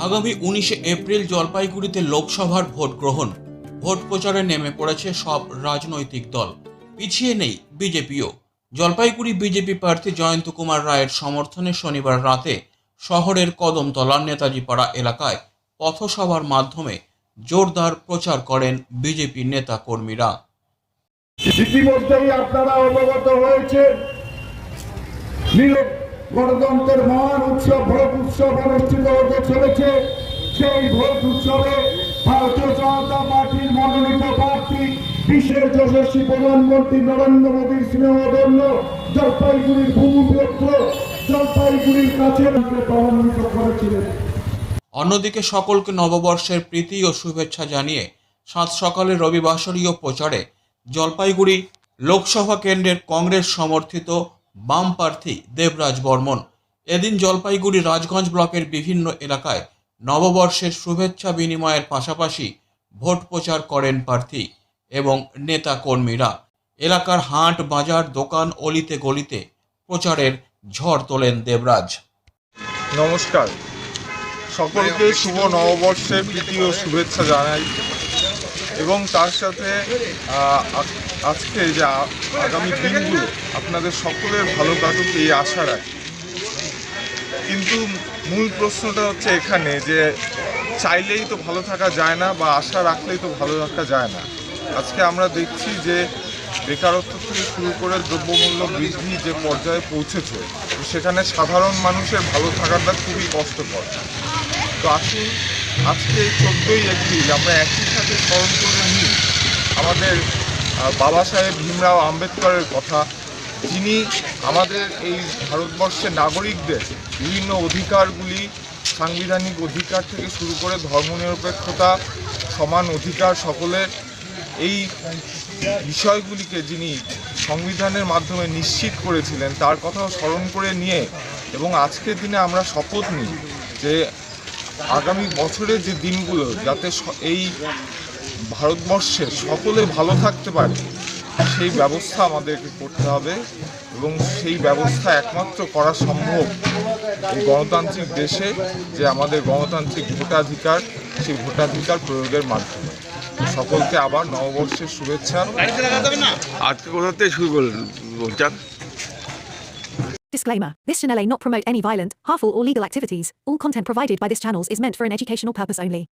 আগামী উনিশে এপ্রিল জলপাইগুড়িতে লোকসভার ভোট গ্রহণ। ভোট প্রচারে নেমে পড়েছে সব রাজনৈতিক দল। পিছিয়ে নেই বিজেপিও। জলপাইগুড়ি বিজেপি প্রার্থী জয়ন্ত কুমার রায়ের সমর্থনে শনিবার রাতে শহরের কদমতলার নেতাজি পাড়া এলাকায় পথসভার মাধ্যমে জোরদার প্রচার করেন বিজেপি নেতা কর্মীরা ইতিমধ্যেই আপনারা অবগত হয়েছে গণতন্ত্রের মহান উৎসব ভোট উৎসব অনুষ্ঠিত হতে চলেছে। সেই ভোট উৎসবে ভারতীয় জনতা পার্টির মনোনীত প্রার্থী বিশ্বের যশস্বী প্রধানমন্ত্রী নরেন্দ্র মোদীর স্নেহধন্য জলপাইগুড়ির ভূমিপুত্র জলপাইগুড়ির কাছে মনোনীত করেছিলেন। অন্যদিকে সকলকে নববর্ষের প্রীতি ও শুভেচ্ছা জানিয়ে সাত সকালে রবিবাসরীয় প্রচারে জলপাইগুড়ি লোকসভা কেন্দ্রের কংগ্রেস সমর্থিত বাম প্রার্থী দেবরাজ বর্মন। এদিন জলপাইগুড়ি রাজগঞ্জ ব্লকের বিভিন্ন এলাকায় নববর্ষের শুভেচ্ছা বিনিময়ের পাশাপাশি ভোট প্রচার করেন প্রার্থী এবং নেতা কর্মীরা। এলাকার হাট, বাজার, দোকান অলিতে গলিতে প্রচারের ঝড় তোলেন দেবরাজ। নমস্কার। সকলকে শুভ নববর্ষের প্রীতি ও শুভেচ্ছা জানাই এবং তার সাথে আজকে যে আগামী দিনগুলো আপনাদের সকলের ভালো কাটুক এই আশা রাখি। কিন্তু মূল প্রশ্নটা হচ্ছে এখানে যে চাইলেই তো ভালো থাকা যায় না বা আশা রাখলেই তো ভালো থাকা যায় না। আজকে আমরা দেখছি যে বেকারত্ব থেকে শুরু করে দ্রব্যমূল্য বৃদ্ধি যে পর্যায়ে পৌঁছেছে তো সেখানে সাধারণ মানুষের ভালো থাকাটা খুবই কষ্টকর। তো আসুন, আজকে চোদ্দোই এপ্রিল আমরা একই সাথে স্মরণ করে নিই আমাদের বাবা সাহেব ভীমরাও আম্বেদকরের কথা যিনি আমাদের এই ভারতবর্ষের নাগরিকদের বিভিন্ন অধিকারগুলি, সাংবিধানিক অধিকার থেকে শুরু করে ধর্মনিরপেক্ষতা, সমান অধিকার সকলের, এই বিষয়গুলিকে যিনি সংবিধানের মাধ্যমে নিশ্চিত করেছিলেন, তার কথাও স্মরণ করে নিয়ে এবং আজকের দিনে আমরা শপথ নিই যে আগামী বছরের যে দিনগুলো, যাতে এই ভারতবর্ষে সকলে ভালো থাকতে পারে সেই ব্যবস্থা আমাদেরকে করতে হবে এবং সেই ব্যবস্থা একমাত্র করা সম্ভব এই গণতান্ত্রিক দেশে যে আমাদের গণতান্ত্রিক ভোটাধিকার সেই ভোটাধিকার প্রয়োগের মাধ্যমে সকলকে আবার নববর্ষের শুভেচ্ছা আজকে কোথা থেকে শুরু করলেন বলছেন Disclaimer This channel may not promote any violent, harmful, or legal activities. All content provided by this channel is meant for an educational purpose only.